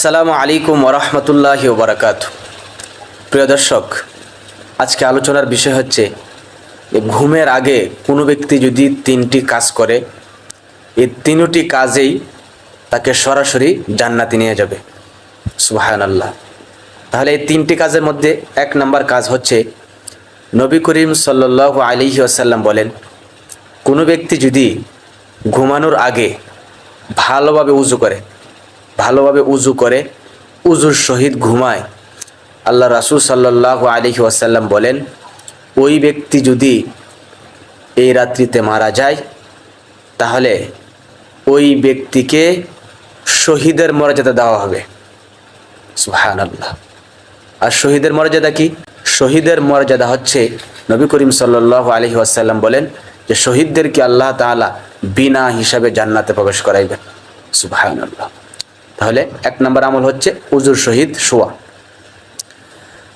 আসসালামু আলাইকুম ওরহমতুল্লাহ বারাকাত প্রিয় দর্শক, আজকে আলোচনার বিষয় হচ্ছে ঘুমের আগে কোনো ব্যক্তি যদি তিনটি কাজ করে এই তিনটি কাজেই তাকে সরাসরি জান্নাতি নিয়ে যাবে। আল্লাহ তাহলে এই তিনটি কাজের মধ্যে এক নম্বর কাজ হচ্ছে, নবী করিম সাল্লাহ আলিহি আসাল্লাম বলেন, কোনো ব্যক্তি যদি ঘুমানোর আগে ভালোভাবে উজু করে ভালোভাবে উজু করে, উজুর সহিত ঘুমায়। আল্লাহ রাসুল সাল্লাহ আলহি ওয়াসাল্লাম বলেন, ওই ব্যক্তি যদি এই রাত্রিতে মারা যায়, তাহলে ওই ব্যক্তিকে শহীদের মর্যাদা দেওয়া হবে। সুহান আল্লাহ আর শহীদের মর্যাদা কি? শহীদের মর্যাদা হচ্ছে নবী করিম সাল্লাহ আলহি আসাল্লাম বলেন যে শহীদদেরকে আল্লাহ তাআলা বিনা হিসাবে জান্নাতে প্রবেশ করাইবেন। সুবহান আল্লাহ তাহলে এক নম্বর আমল হচ্ছে উজুর শহীদ শোয়া।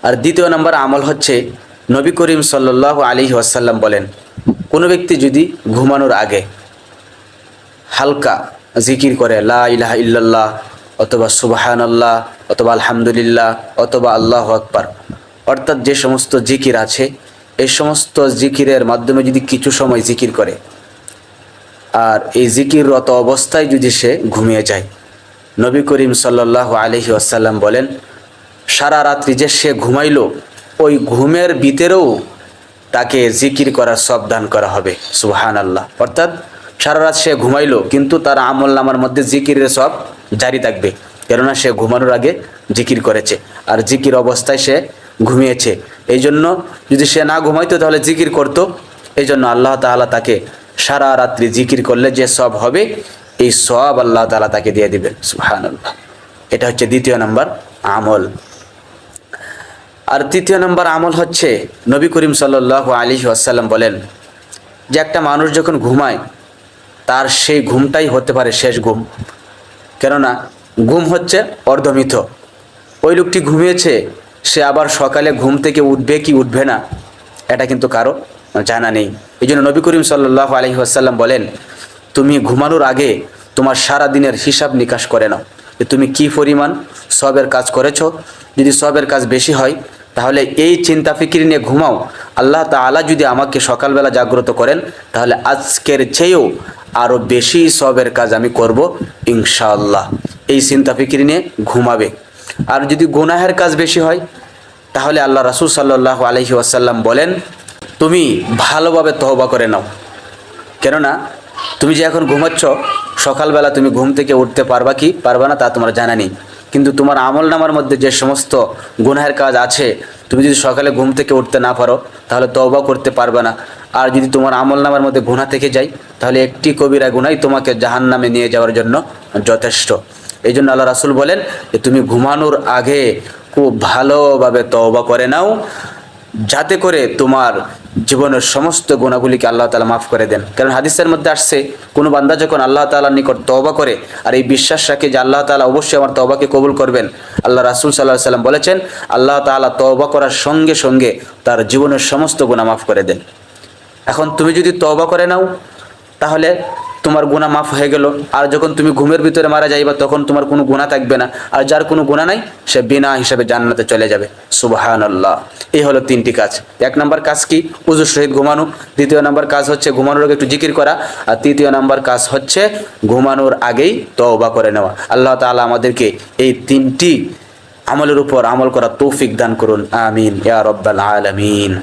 আর দ্বিতীয় নম্বর আমল হচ্ছে নবী করিম সাল্লাহ আলী ওয়াসাল্লাম বলেন, কোনো ব্যক্তি যদি ঘুমানোর আগে হালকা জিকির করে, লা ইলাহা ইল্লাল্লাহ অথবা সুবাহান আল্লাহ অথবা আলহামদুলিল্লাহ অথবা আল্লাহ আকবার, অর্থাৎ যে সমস্ত জিকির আছে, এই সমস্ত জিকিরের মাধ্যমে যদি কিছু সময় জিকির করে, আর এই জিকিররত অবস্থায় যদি সে ঘুমিয়ে যায় নবী করিম সাল্লাহ আলহি আসাল্লাম বলেন, সারা রাত্রি যে সে ঘুমাইল, ওই ঘুমের ভিতরেও তাকে জিকির করার সব দান করা হবে। সুহান আল্লাহ অর্থাৎ সারা রাত সে ঘুমাইলো, কিন্তু তার আমল নামার মধ্যে জিকিরের সব জারি থাকবে। কেননা সে ঘুমানোর আগে জিকির করেছে, আর জিকির অবস্থায় সে ঘুমিয়েছে। এই জন্য যদি সে না ঘুমাইতো, তাহলে জিকির করতো। এই জন্য আল্লাহ তাআলা তাকে সারা রাত্রি জিকির করলে যে সব হবে এই সব আল্লাহ তালা তাকে দিয়ে দিবেন সুহান এটা হচ্ছে দ্বিতীয় নম্বর আমল। আর তৃতীয় নম্বর আমল হচ্ছে নবী করিম সাল্লাহ আলী আসাল্লাম বলেন, যে একটা মানুষ যখন ঘুমায়, তার সেই ঘুমটাই হতে পারে শেষ ঘুম। কেননা ঘুম হচ্ছে অর্ধমিথ ওই লোকটি ঘুমিয়েছে, সে আবার সকালে ঘুম থেকে উঠবে কি উঠবে না, এটা কিন্তু কারও জানা নেই। এই জন্য নবী করিম সাল্লাহ আলহি আসাল্লাম বলেন তুমি ঘুমানোর আগে তোমার সারা দিনের হিসাব নিকাশ করে নাও যে তুমি কি পরিমাণ সবের কাজ করেছ। যদি সবের কাজ বেশি হয়, তাহলে এই চিন্তা ফিকির নিয়ে ঘুমাও। আল্লাহ তাআলা যদি আমাকে সকালবেলা জাগ্রত করেন, তাহলে আজকের চেয়েও আরও বেশি সবের কাজ আমি করব ইনশাআল্লাহ। এই চিন্তা ফিকির নিয়ে ঘুমাবে। আর যদি গুনাহের কাজ বেশি হয়, তাহলে আল্লাহ রাসুল সাল্লাহ আলহি ওয়াসাল্লাম বলেন, তুমি ভালোভাবে তহবা করে নাও। কেননা তুমি যে এখন ঘুমাচ্ছ, সকালবেলা তুমি ঘুম থেকে উঠতে পারবা কি পারবা না তা তোমার জানা নেই। কিন্তু তোমার আমল নামার মধ্যে যে সমস্ত গুনাহের কাজ আছে, তুমি যদি সকালে ঘুম থেকে উঠতে না পারো, তাহলে তওবা করতে পারবে না। আর যদি তোমার আমল নামার মধ্যে গুণা থেকে যায়, তাহলে একটি কবিরা গুনাই তোমাকে জাহান নামে নিয়ে যাওয়ার জন্য যথেষ্ট। এই জন্য আল্লাহ রাসুল বলেন যে, তুমি ঘুমানোর আগে খুব ভালোভাবে তওবা করে নাও যাতে করে তোমার জীবনের সমস্ত গুণাগুলিকে আল্লাহ তালা মাফ করে দেন। কারণ হাদিসের মধ্যে আসছে, কোনো বান্দা যখন আল্লাহ তালার নিকট তওবা করে, আর এই বিশ্বাস রাখে যে আল্লাহ তালা অবশ্যই আমার তওবাকে কবুল করবেন, আল্লাহ রাসুল সাল্লাহ সাল্লাম বলেছেন, আল্লাহ তালা তওবা করার সঙ্গে সঙ্গে তার জীবনের সমস্ত গুণা মাফ করে দেন। এখন তুমি যদি তওবা করে নাও, তাহলে তোমার গুণা মাফ হয়ে গেল। আর যখন তুমি ঘুমের ভিতরে মারা যাইবা, তখন তোমার কোনো গুণা থাকবে না। আর যার কোনো গুণা নাই, সে বিনা হিসাবে জান্নাতে চলে যাবে। সুবাহান আল্লাহ এই হলো তিনটি কাজ। এক নম্বর কাজ কি? উজুর সহিত ঘুমানো। দ্বিতীয় নম্বর কাজ হচ্ছে ঘুমানোর আগে একটু জিকির করা। আর তৃতীয় নম্বর কাজ হচ্ছে ঘুমানোর আগেই তওবা করে নেওয়া। আল্লাহ তাআলা আমাদেরকে এই তিনটি আমলের উপর আমল করা তৌফিক দান করুন। আমিন। ইয়া রব্বাল আলামিন।